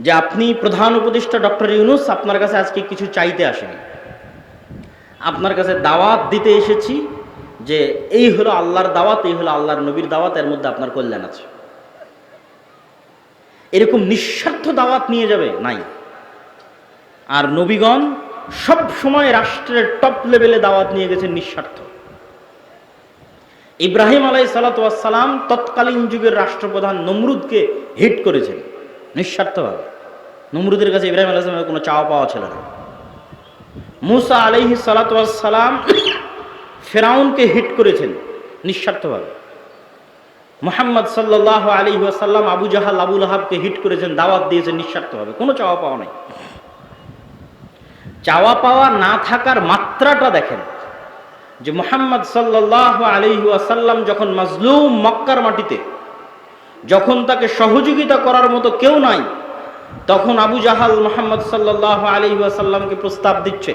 যে আপনি প্রধান উপদেষ্টা ডক্টর ইউনুস, আপনার কাছে আজকে কিছু চাইতে আসেনি। আপনার কাছে দাওয়াত দিতে এসেছি যে এই হলো আল্লাহর দাওয়াত, এই হলো আল্লাহর নবীর দাওয়াত, এর মধ্যে আপনার কল্যাণ আছে। এরকম নিঃস্বার্থ দাওয়াত নিয়ে যাবে? নাই। আর নবীগণ সব সময় রাষ্ট্রের টপ লেভেলে দাওয়াত নিয়ে গেছেন নিঃস্বার্থ। ইব্রাহিম আলাই সালাতাম তৎকালীন যুগের রাষ্ট্রপ্রধান নমরুদকে হিট করেছেন। নিঃস্বার্থভাবে। নমরুদের কাছে ইব্রাহিম আলাইসলামের কোনো চাওয়া পাওয়া ছিল না। মুসা আলাইহি সালাতাম ফেরাউনকে হিট করেছেন নিঃস্বার্থভাবে। মোহাম্মদ সাল্লাহ আলী ওয়াসাল্লাম আবু জাহাল আবুল আহাবকে হিট করেছেন, দাওয়াত দিয়েছেন নিঃস্বার্থভাবে। কোনো চাওয়া পাওয়া নাই। চাওয়া পাওয়া না থাকার মাত্রাটা দেখেন যে মোহাম্মদ সাল্লাহ আলী ওয়াসাল্লাম যখন মাজলুম মক্কার মাটিতে যখন তাকে সহযোগিতা করার মতো কেউ নাই, তখন আবু জাহাল মোহাম্মদ সাল্লাহ আলী ওয়াসাল্লামকে প্রস্তাব দিচ্ছে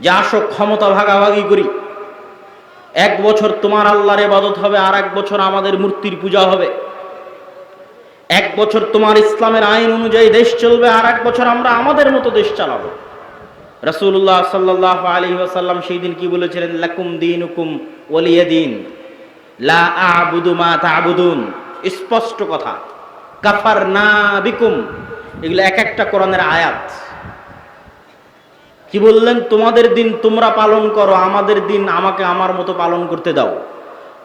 যে আসো, ক্ষমতা ভাগাভাগি করি। এক বছর তোমার আল্লাহর এবাদত হবে, আর এক বছর আমাদের মূর্তির পূজা হবে। এক বছর তোমার ইসলামের আইন অনুযায়ী দেশ চলবে, আর এক বছর আমরা আমাদের মতো দেশ চালাবো। রসুল্লাহ সাল্লাহ আলী ওয়াসাল্লাম সেই দিন কি বলেছিলেন? লাকুম দিন হুকুম ওলিয়ে দিন লা আবুদু মা তাবুদুন। স্পষ্ট কথা। কাফার না বিকুম এগুলো এক একটা কোরআনের আয়াত। কি বললেন? তোমাদের দিন তোমরা পালন করো, আমাদের দিন আমাকে আমার মতো পালন করতে দাও।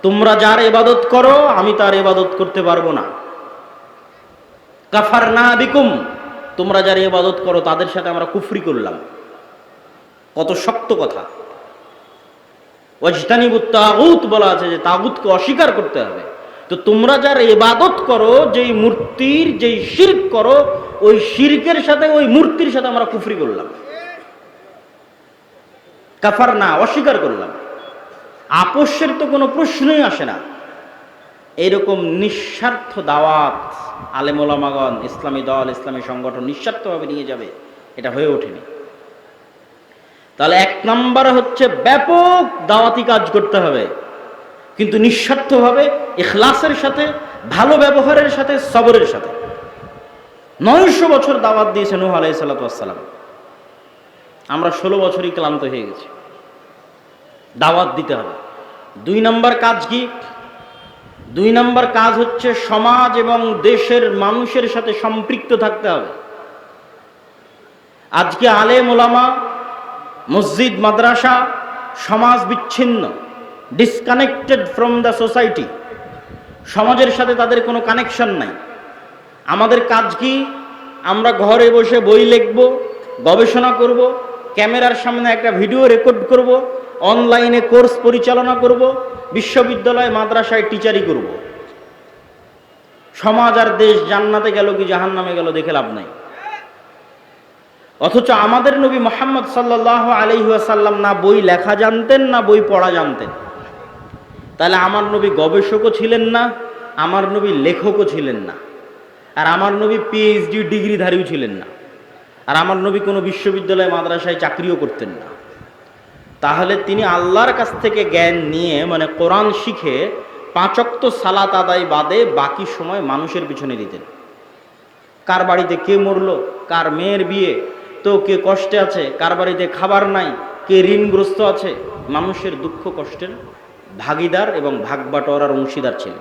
তোমরা যার এবাদত করো, আমি তার এবাদত করতে পারব না। কাফার না বিকুম তোমরা যার এবাদত করো, তাদের সাথে আমরা কুফরি করলাম। কত শক্ত কথা। ওয়াজতানিবুত তাগুত বলা আছে যে তাগুতকে অস্বীকার করতে হবে। তো তোমরা যার এবাদত করো, যেই মূর্তির যেই শির্ক করো, ওই শির্কের সাথে ওই মূর্তির সাথে আমরা কুফরি করলাম। কাফার না, অস্বীকার করলাম। আপোষের তো কোনো প্রশ্নই আসে না। এরকম নিঃস্বার্থ দাওয়াত আলেমোলামাগন ইসলামী দল, ইসলামী সংগঠন নিঃস্বার্থভাবে নিয়ে যাবে, এটা হয়ে ওঠেনি। তাহলে এক নম্বর হচ্ছে ব্যাপক দাওয়াতি কাজ করতে হবে। কিন্তু নিঃস্বার্থভাবে এখলাসের সাথে, ভালো ব্যবহারের সাথে, সবরের সাথে। নয়শো বছর দাওয়াত দিয়েছে নুহ আলাই সাল্লাতাম আমরা ষোলো বছরই ক্লান্ত হয়ে গেছি। দাওয়াত দিতে হবে। দুই নম্বর কাজ কি? দুই নম্বর কাজ হচ্ছে সমাজ এবং দেশের মানুষের সাথে সম্পৃক্ত থাকতে হবে। আজকে আলে মোলামা মসজিদ, মাদ্রাসা সমাজ বিচ্ছিন্ন। ডিসকানেক্টেড ফ্রম দ্য সোসাইটি সমাজের সাথে তাদের কোনো কানেকশন নাই। আমাদের কাজ কি? আমরা ঘরে বসে বই লিখব, গবেষণা করব, ক্যামেরার সামনে একটা ভিডিও রেকর্ড করব অনলাইনে কোর্স পরিচালনা করব, বিশ্ববিদ্যালয়, মাদ্রাসায় টিচারি করব। সমাজ আর দেশ জান্নাতে গেল কি জাহান নামে গেল দেখে লাভ নাই। অথচ আমাদের নবী মোহাম্মদ সাল্লাহ আলহিহাসাল্লাম না বই লেখা জানতেন, না বই পড়া জানতেন। তাহলে আমার নবী গবেষকও ছিলেন না, আমার নবী লেখকও ছিলেন না। আর আমার নবী পিএইচডি ডিগ্রিধারীও ছিলেন না। আর আমার নবী কোনো বিশ্ববিদ্যালয়, মাদ্রাসায় চাকরিও করতেন না। তাহলে তিনি আল্লাহর কাছ থেকে জ্ঞান নিয়ে মানে কোরআন শিখে পাঁচক্ত সালাত আদায় বাদে বাকি সময় মানুষের পিছনে দিতেন। কার বাড়িতে কে মরলো, কার মেয়ের বিয়ে, তো কে কষ্টে আছে, কার বাড়িতে খাবার নাই, কে ঋণগ্রস্ত আছে, মানুষের দুঃখ কষ্টের ভাগিদার এবং ভাগবাটোয়ারার অংশীদার ছিলেন।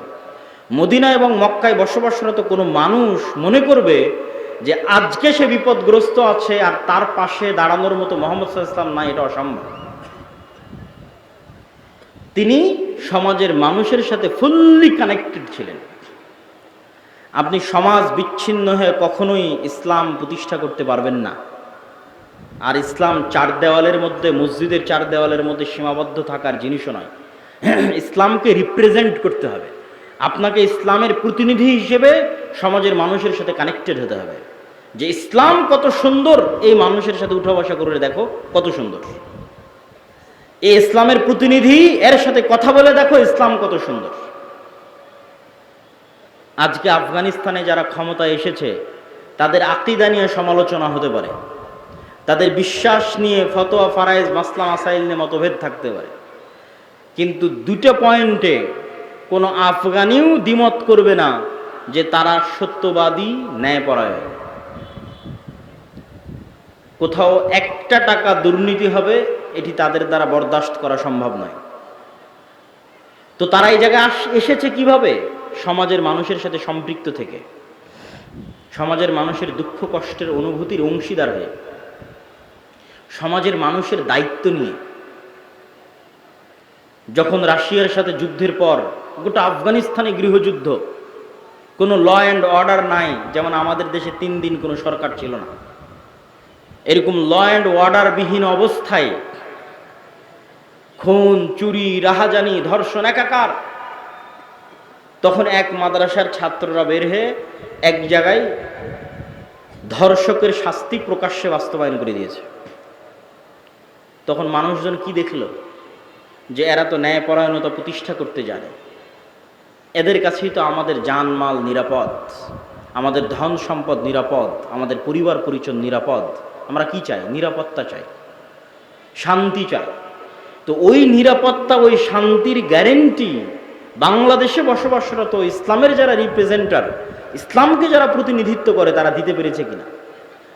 মদিনা এবং মক্কায় বসবাসরত কোনো মানুষ মনে করবে যে আজকে সে বিপদগ্রস্ত আছে আর তার পাশে দাঁড়ানোর মতো মোহাম্মদ ইসলাম নাই, এটা অসম্ভব। তিনি সমাজের মানুষের সাথে ফুললি কানেক্টেড ছিলেন। আপনি সমাজ বিচ্ছিন্ন হয়ে কখনোই ইসলাম প্রতিষ্ঠা করতে পারবেন না। আর ইসলাম চার দেওয়ালের মধ্যে, মসজিদের চার দেওয়ালের মধ্যে সীমাবদ্ধ থাকার জিনিসও নয়। ইসলামকে রিপ্রেজেন্ট করতে হবে। আপনাকে ইসলামের প্রতিনিধি হিসেবে সমাজের মানুষের সাথে কানেক্টেড হতে হবে। যে ইসলাম কত সুন্দর, এই মানুষের সাথে উঠা বসা করে দেখো কত সুন্দর। এই ইসলামের প্রতিনিধি, এর সাথে কথা বলে দেখো ইসলাম কত সুন্দর। আজকে আফগানিস্তানে যারা ক্ষমতায় এসেছে, তাদের আকিদা নিয়ে সমালোচনা হতে পারে। তাদের বিশ্বাস নিয়ে ফতোয়া ফারাইজ মাসলাম আসাইল নিয়ে মতভেদ থাকতে পারে। কিন্তু দুটো পয়েন্টে কোনো আফগানিও দ্বিমত করবে না যে তারা সত্যবাদী ন্যায়পরায়ণ। কোথাও একটা টাকা দুর্নীতি হবে, এটি তাদের দ্বারা বরদাস্ত করা সম্ভব নয়। তো তারা এই জায়গায় এসেছে কীভাবে? সমাজের মানুষের সাথে সম্পৃক্ত থেকে। সমাজের মানুষের দুঃখ কষ্টের অনুভূতির অংশীদার হয়ে। সমাজের মানুষের দায়িত্ব নিয়ে। যখন রাশিয়ার সাথে যুদ্ধের পর গোটা আফগানিস্তানে গৃহযুদ্ধ, কোনো ল অ্যান্ড অর্ডার নাই, যেমন আমাদের দেশে তিন দিন কোনো সরকার ছিল না। এরকম ল অ্যান্ড অর্ডার বিহীন অবস্থায় খুন, চুরি, রাহাজানি, ধর্ষণ একাকার। তখন এক মাদ্রাসার ছাত্ররা বের হয়ে এক জায়গায় ধর্ষকের শাস্তি প্রকাশ্যে বাস্তবায়ন করে দিয়েছে। তখন মানুষজন কি দেখল? যে এরা তো ন্যায়পরায়ণতা প্রতিষ্ঠা করতে জানে। এদের কাছেই তো আমাদের জানমাল নিরাপদ, আমাদের ধন সম্পদ নিরাপদ, আমাদের পরিবার পরিচয় নিরাপদ। আমরা কি চাই? নিরাপত্তা চাই। শান্তি চাই। তো ওই নিরাপত্তা, ওই শান্তির গ্যারেন্টি বাংলাদেশে বসবাসরত ইসলামের যারা রিপ্রেজেন্টার ইসলামকে যারা প্রতিনিধিত্ব করে, তারা দিতে পেরেছে কিনা?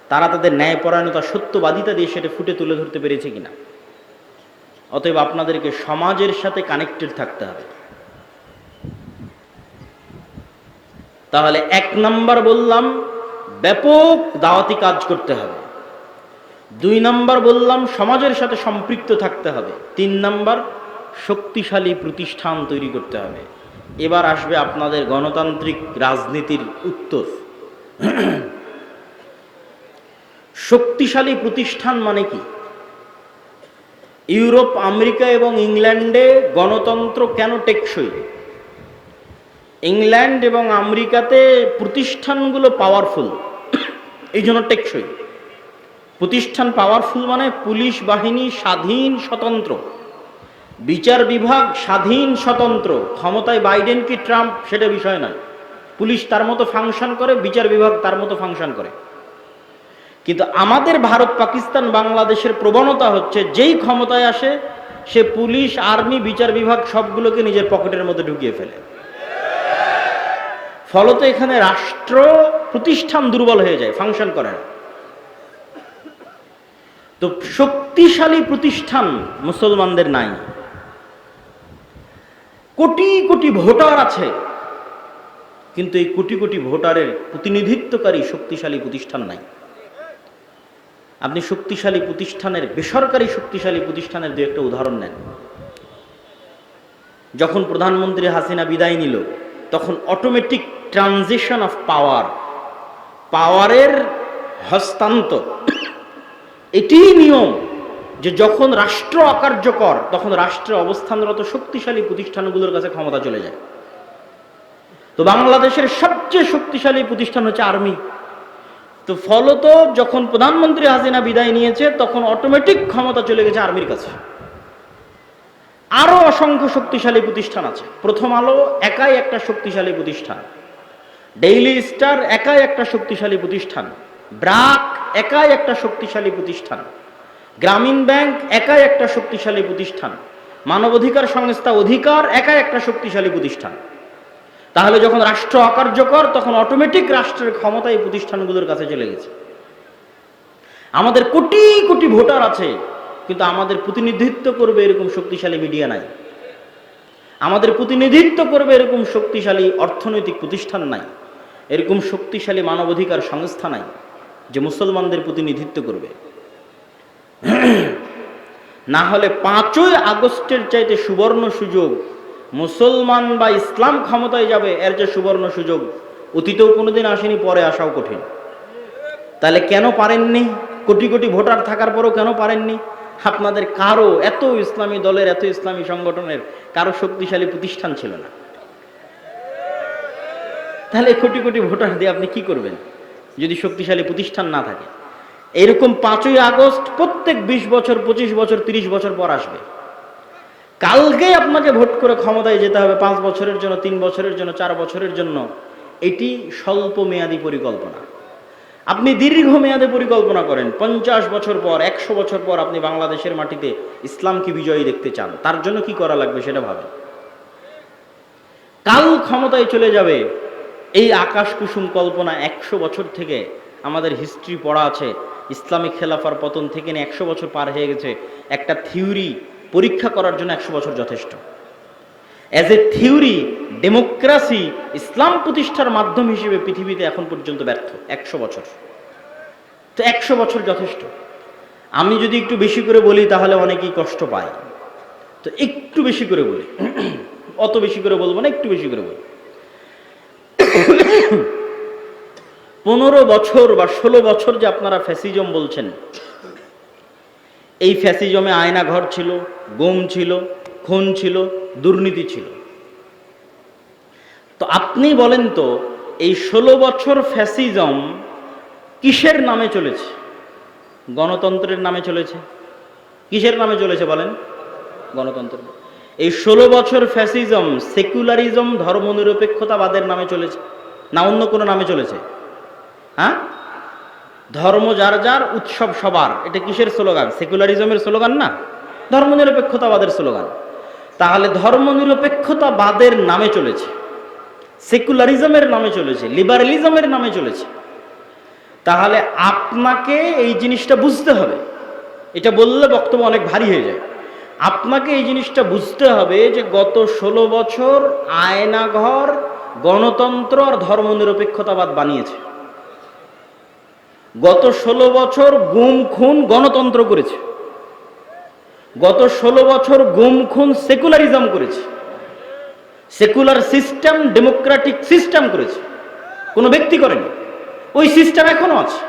তারা তাদের ন্যায়পরায়ণতা সত্যবাদিতা দিয়ে সেটা ফুটে তুলে ধরতে পেরেছে কিনা? অতএব আপনাদেরকে সমাজের সাথে কানেক্টেড থাকতে হবে। তাহলে এক নাম্বার বললাম, ব্যাপক দাওয়াতি কাজ করতে হবে। দুই নাম্বার বললাম, সমাজের সাথে সম্পৃক্ত থাকতে হবে। তিন নাম্বার, শক্তিশালী প্রতিষ্ঠান তৈরি করতে হবে। এবার আসবে আপনাদের গণতান্ত্রিক রাজনীতির উত্তর। শক্তিশালী প্রতিষ্ঠান মানে কি? ইউরোপ, আমেরিকা এবং ইংল্যান্ডে গণতন্ত্র কেন টেকসই? ইংল্যান্ড এবং আমেরিকাতে প্রতিষ্ঠানগুলো পাওয়ারফুল এই জন্য টেকসই। প্রতিষ্ঠান পাওয়ারফুল মানে পুলিশ বাহিনী স্বাধীন, স্বতন্ত্র। বিচার বিভাগ স্বাধীন, স্বতন্ত্র। ক্ষমতায় বাইডেন কি ট্রাম্প? সেটা বিষয় নয়। পুলিশ তার মতো ফাংশন করে, বিচার বিভাগ তার মতো ফাংশন করে। কিন্তু আমাদের ভারত, পাকিস্তান, বাংলাদেশের প্রবণতা হচ্ছে, যেই ক্ষমতায় আসে, সে পুলিশ, আর্মি, বিচার বিভাগ সবগুলোকে নিজের পকেটের মধ্যে ঢুকিয়ে ফেলে। ফলত এখানে রাষ্ট্র প্রতিষ্ঠান দুর্বল হয়ে যায় ফাংশন করে না। তো শক্তিশালী প্রতিষ্ঠান মুসলমানদের নাই। কোটি কোটি ভোটার আছে, কিন্তু এই কোটি কোটি ভোটারের প্রতিনিধিত্বকারী শক্তিশালী প্রতিষ্ঠান নাই। আপনি শক্তিশালী প্রতিষ্ঠানের, বেসরকারি শক্তিশালী প্রতিষ্ঠানের দু একটা উদাহরণ নেন। যখন প্রধানমন্ত্রী হাসিনা বিদায় নিল, তখন অটোমেটিক ট্রানজিশন অফ পাওয়ার পাওয়ারের হস্তান্তর। এটিই নিয়ম যে যখন রাষ্ট্র অকার্যকর, তখন রাষ্ট্রে অবস্থানরত শক্তিশালী প্রতিষ্ঠানগুলোর কাছে ক্ষমতা চলে যায়। তো বাংলাদেশের সবচেয়ে শক্তিশালী প্রতিষ্ঠান হচ্ছে আর্মি। তো ফলত যখন প্রধানমন্ত্রী হাসিনা বিদায় নিয়েছে, তখন অটোমেটিক ক্ষমতা চলে গেছে আর্মির কাছে। আরও অসংখ্য শক্তিশালী প্রতিষ্ঠান আছে। প্রথম আলো একাই একটা শক্তিশালী প্রতিষ্ঠান। ডেইলি স্টার একাই একটা শক্তিশালী প্রতিষ্ঠান। ব্রাক একাই একটা শক্তিশালী প্রতিষ্ঠান। গ্রামীণ ব্যাংক একাই একটা শক্তিশালী প্রতিষ্ঠান। মানবাধিকার সংস্থা অধিকার একাই একটা শক্তিশালী প্রতিষ্ঠান। তাহলে যখন রাষ্ট্র অকার্যকর, তখন অটোমেটিক রাষ্ট্রের ক্ষমতা এই প্রতিষ্ঠানগুলোর কাছে চলে গেছে। আমাদের কোটি কোটি ভোটার আছে, কিন্তু আমাদের প্রতিনিধিত্ব করবে এরকম শক্তিশালী মিডিয়া নাই। আমাদের প্রতিনিধিত্ব করবে এরকম শক্তিশালী অর্থনৈতিক প্রতিষ্ঠান নাই। এরকম শক্তিশালী মানবাধিকার সংস্থা নাই, যে মুসলমানদের প্রতিনিধিত্ব করবে। না হলে পাঁচই আগস্টের চাইতে সুবর্ণ সুযোগ মুসলমান বা ইসলাম ক্ষমতায় যাবে, এর যে সুবর্ণ সুযোগ, অতীতেও কোনোদিন আসেনি, পরে আসাও কঠিন। তাহলে কেন পারেননি? কোটি কোটি ভোটার থাকার পরও কেন পারেননি? আপনাদের কারও এত ইসলামী দলের, এত ইসলামী সংগঠনের কারও শক্তিশালী প্রতিষ্ঠান ছিল না। তাহলে কোটি কোটি ভোটার দিয়ে আপনি কি করবেন? যদি শক্তিশালী প্রতিষ্ঠান না থাকে। এরকম পাঁচই আগস্ট প্রত্যেক বিশ বছর, পঁচিশ বছর, তিরিশ বছর পর আসবে। কালকেই আপনাকে ভোট করে ক্ষমতায় যেতে হবে পাঁচ বছরের জন্য, তিন বছরের জন্য, চার বছরের জন্য। এটি স্বল্প মেয়াদী পরিকল্পনা। আপনি দীর্ঘ মেয়াদে পরিকল্পনা করেন। পঞ্চাশ বছর পর, একশো বছর পর আপনি বাংলাদেশের মাটিতে ইসলামকে বিজয়ী দেখতে চান। তার জন্য কি করা লাগবে সেটা ভাবেন। কাল ক্ষমতায় চলে যাবে এই আকাশ কুসুম কল্পনা একশো বছর থেকে আমাদের হিস্ট্রি পড়া আছে। ইসলামিক খেলাফার পতন থেকে নিয়ে একশো বছর পার হয়ে গেছে। একটা থিওরি পরীক্ষা করার জন্য একশো বছর যথেষ্ট। অ্যাজ এ থিওরি ডেমোক্রাসি ইসলাম প্রতিষ্ঠার মাধ্যম হিসেবে পৃথিবীতে এখন পর্যন্ত ব্যর্থ, একশো বছর। তো একশো বছর যথেষ্ট। আমি যদি একটু বেশি করে বলি, তাহলে অনেকেই কষ্ট পায়। তো একটু বেশি করে বলি। অত বেশি করে বলব না, একটু বেশি করে বলি। পনেরো বছর বা ষোলো বছর যে আপনারা ফ্যাসিজম বলছেন এই ফ্যাসিজমে আয়না ঘর ছিল, গম ছিল, খুন ছিল, দুর্নীতি ছিল। তো আপনি বলেন তো, এই ষোলো বছর ফ্যাসিজম কিসের নামে চলেছে? গণতন্ত্রের নামে চলেছে। কিসের নামে চলেছে বলেন? গণতন্ত্র এই ষোলো বছর ফ্যাসিজম সেকুলারিজম ধর্মনিরপেক্ষতাবাদের নামে চলেছে। না, অন্য কোনো নামে চলেছে। হ্যাঁ? ধর্ম যার যার, উৎসব সবার। এটা কিসের স্লোগান? সেকুলারিজমের স্লোগান না? ধর্মনিরপেক্ষতাবাদের স্লোগান। তাহলে ধর্মনিরপেক্ষতাবাদের নামে চলেছে। সেকুলারিজমের নামে চলেছে, লিবারেলিজমের নামে চলেছে। তাহলে আপনাকে এই জিনিসটা বুঝতে হবে। এটা বললে বক্তব্য অনেক ভারী হয়ে যায়। আপনাকে এই জিনিসটা বুঝতে হবে যে গত ষোলো বছর আয়নাঘর, গণতন্ত্র আর ধর্মনিরপেক্ষতাবাদ বানিয়েছে। গত ষোলো বছর গুম, খুন গণতন্ত্র করেছে। গত ষোলো বছর গুম, খুন সেকুলারিজম করেছে। সেকুলার সিস্টেম ডেমোক্রেটিক সিস্টেম করেছে। কোনো ব্যক্তি করেনি। ওই সিস্টেম এখনও আছে।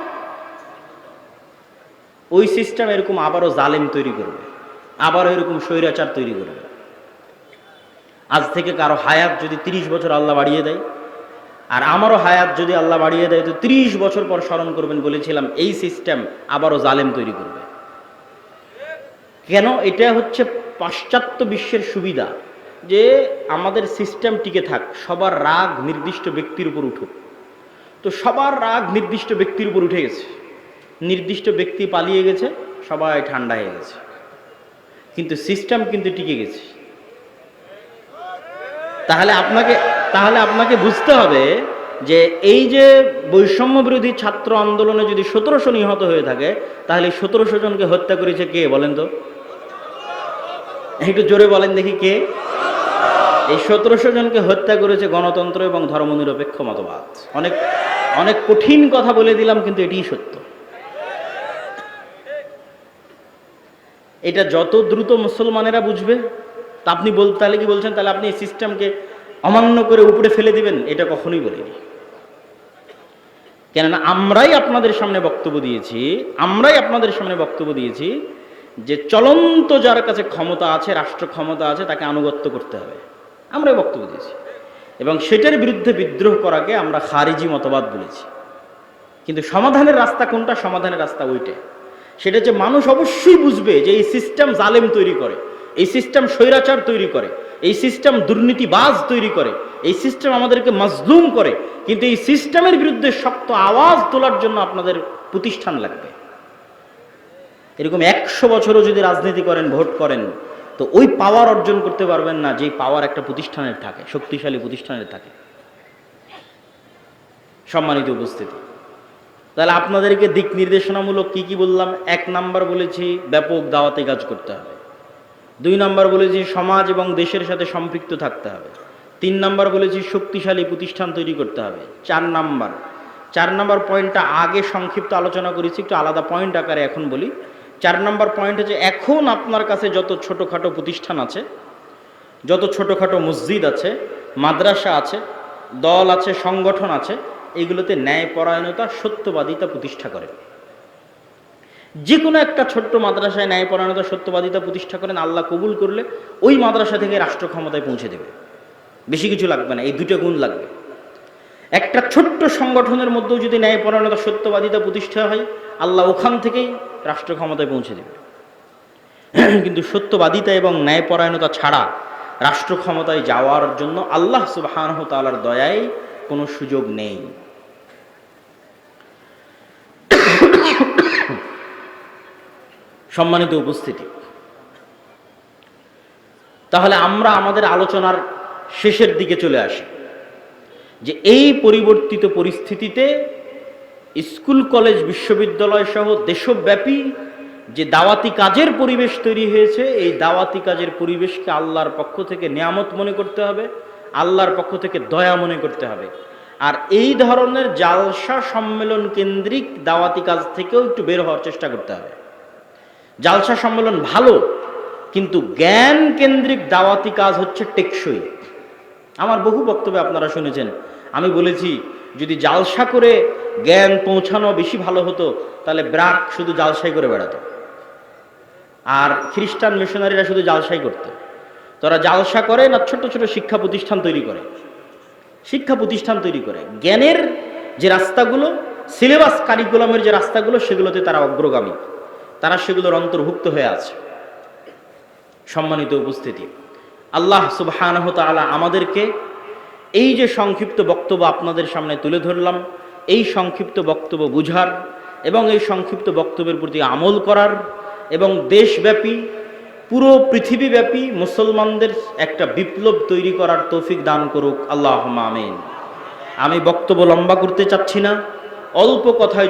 ওই সিস্টেম এরকম আবারও জালেম তৈরি করবে। আবারও এরকম স্বৈরাচার তৈরি করবে। আজ থেকে কারও হায়াত যদি তিরিশ বছর আল্লাহ বাড়িয়ে দেয় আর আমারও হায়াত যদি আল্লাহ বাড়িয়ে দেয়, তো ত্রিশ বছর পর স্মরণ করবেন, বলেছিলাম, এই সিস্টেম আবারও জালেম তৈরি করবে। কেন? এটা হচ্ছে পাশ্চাত্য বিশ্বের সুবিধা যে আমাদের সিস্টেম টিকে থাক, সবার রাগ নির্দিষ্ট ব্যক্তির উপর উঠুক। তো সবার রাগ নির্দিষ্ট ব্যক্তির উপর উঠে গেছে। নির্দিষ্ট ব্যক্তি পালিয়ে গেছে, সবাই ঠান্ডা হয়ে গেছে। কিন্তু সিস্টেম কিন্তু টিকে গেছে। তাহলে আপনাকে তাহলে আপনাকে বুঝতে হবে যে এই যে বৈষম্য বিরোধী ছাত্র আন্দোলনে যদি সতেরোশো নিহত হয়ে থাকে, তাহলে সতেরোশো জনকে হত্যা করেছে কে বলেন তো? একটু জোরে বলেন দেখি কে? এই সতেরোশো জনকে হত্যা করেছে গণতন্ত্র এবং ধর্মনিরপেক্ষ মতবাদ। অনেক অনেক কঠিন কথা বলে দিলাম, কিন্তু এটিই সত্য। এটা যত দ্রুত মুসলমানেরা বুঝবে, তা আপনি বল, তাহলে কি বলছেন? তাহলে আপনি এই সিস্টেমকে অমান্য করে উপরে ফেলে দিবেন, এটা কখনোই বলিনি। কেননা আমরাই আপনাদের সামনে বক্তব্য দিয়েছি, আমরাই আপনাদের সামনে বক্তব্য দিয়েছি যে চলন্ত যার কাছে ক্ষমতা আছে, রাষ্ট্র ক্ষমতা আছে, তাকে আনুগত্য করতে হবে। আমরাই বক্তব্য দিয়েছি। এবং সেটার বিরুদ্ধে বিদ্রোহ করাকে আমরা খারিজি মতবাদ বলেছি। কিন্তু সমাধানের রাস্তা কোনটা? সমাধানের রাস্তা ওইটাই সেটা হচ্ছে মানুষ অবশ্যই বুঝবে যে এই সিস্টেম জালেম তৈরি করে, এই সিস্টেম স্বৈরাচার তৈরি করে এই সিস্টেম দুর্নীতিবাজ তৈরি করে, এই সিস্টেম আমাদেরকে মজলুম করে, কিন্তু এই সিস্টেমের বিরুদ্ধে শক্ত আওয়াজ তোলার জন্য আপনাদের প্রতিষ্ঠান লাগবে। এরকম একশো বছরও যদি রাজনীতি করেন, ভোট করেন, তো ওই পাওয়ার অর্জন করতে পারবেন না যে পাওয়ার একটা প্রতিষ্ঠানের থাকে, শক্তিশালী প্রতিষ্ঠানের থাকে। সম্মানিত উপস্থিতি, তাহলে আপনাদেরকে দিক নির্দেশনামূলক কি কি বললাম? এক নাম্বার বলেছি, ব্যাপক দাওয়াতে কাজ করতে হবে। দুই নম্বর বলেছি সমাজ এবং দেশের সাথে সম্পৃক্ত থাকতে হবে। তিন নম্বর বলেছি শক্তিশালী প্রতিষ্ঠান তৈরি করতে হবে। চার নাম্বার। চার নাম্বার পয়েন্টটা আগে সংক্ষিপ্ত আলোচনা করেছি, একটু আলাদা পয়েন্ট আকারে এখন বলি। চার নাম্বার পয়েন্ট হচ্ছে এখন আপনার কাছে যত ছোটোখাটো প্রতিষ্ঠান আছে, যত ছোটোখাটো মসজিদ আছে, মাদ্রাসা আছে, দল আছে, সংগঠন আছে এইগুলোতে ন্যায়পরায়ণতা, সত্যবাদিতা প্রতিষ্ঠা করে। যে কোনো একটা ছোট্ট মাদ্রাসায় ন্যায়পরায়ণতা সত্যবাদিতা প্রতিষ্ঠা করেন, আল্লাহ কবুল করলে ওই মাদ্রাসা থেকে রাষ্ট্র ক্ষমতায় পৌঁছে দেবে। বেশি কিছু লাগবে না, এই দুটো গুণ লাগবে। একটা ছোট্ট সংগঠনের মধ্যেও যদি ন্যায়পরায়ণতা সত্যবাদিতা প্রতিষ্ঠা হয়, আল্লাহ ওখান থেকেই রাষ্ট্র ক্ষমতায় পৌঁছে দেবে। কিন্তু সত্যবাদিতা এবং ন্যায়পরায়ণতা ছাড়া রাষ্ট্র ক্ষমতায় যাওয়ার জন্য আল্লাহ সুবাহ তালার দয়ায় কোনো সুযোগ নেই। সম্মানিত উপস্থিতি। তাহলে আমরা আমাদের আলোচনার শেষের দিকে চলে আসি। যে এই পরিবর্তিত পরিস্থিতিতে স্কুল, কলেজ, বিশ্ববিদ্যালয় সহ দেশব্যাপী যে দাওয়াতি কাজের পরিবেশ তৈরি হয়েছে, এই দাওয়াতি কাজের পরিবেশকে আল্লাহর পক্ষ থেকে নিয়ামত মনে করতে হবে, আল্লাহর পক্ষ থেকে দয়া মনে করতে হবে। আর এই ধরনের জালসা সম্মেলন কেন্দ্রিক দাওয়াতি কাজ থেকেও একটু বের হওয়ার চেষ্টা করতে হবে। জালসা সম্মেলন ভালো, কিন্তু জ্ঞান কেন্দ্রিক দাওয়াতি কাজ হচ্ছে টেকসই। আমার বহু বক্তব্যে আপনারা শুনেছেন, আমি বলেছি, যদি জালসা করে জ্ঞান পৌঁছানো বেশি ভালো হতো, তাহলে ব্রাক শুধু জালসাই করে বেড়াতো। আর খ্রিস্টান মিশনারিরা শুধু জালসাই করতো। তারা জালসা করে না ছোট ছোট শিক্ষা প্রতিষ্ঠান তৈরি করে? শিক্ষা প্রতিষ্ঠান তৈরি করে। জ্ঞানের যে রাস্তাগুলো, সিলেবাস কারিকুলামের যে রাস্তাগুলো, সেগুলোতে তারা অগ্রগামী। তারা সেগুলোর অন্তর্ভুক্ত হয়ে আছে। সম্মানিত উপস্থিতি, আল্লাহ তাআলা আমাদেরকে এই যে সংক্ষিপ্ত বক্তব্য আপনাদের সামনে তুলে ধরলাম, এই সংক্ষিপ্ত বক্তব্য বুঝার এবং এই সংক্ষিপ্ত বক্তব্যের প্রতি আমল করার এবং দেশব্যাপী, পুরো পৃথিবীব্যাপী মুসলমানদের একটা বিপ্লব তৈরি করার তৌফিক দান করুক আল্লাহ আমিন। আমি বক্তব্য লম্বা করতে চাচ্ছি না, অল্প কথায়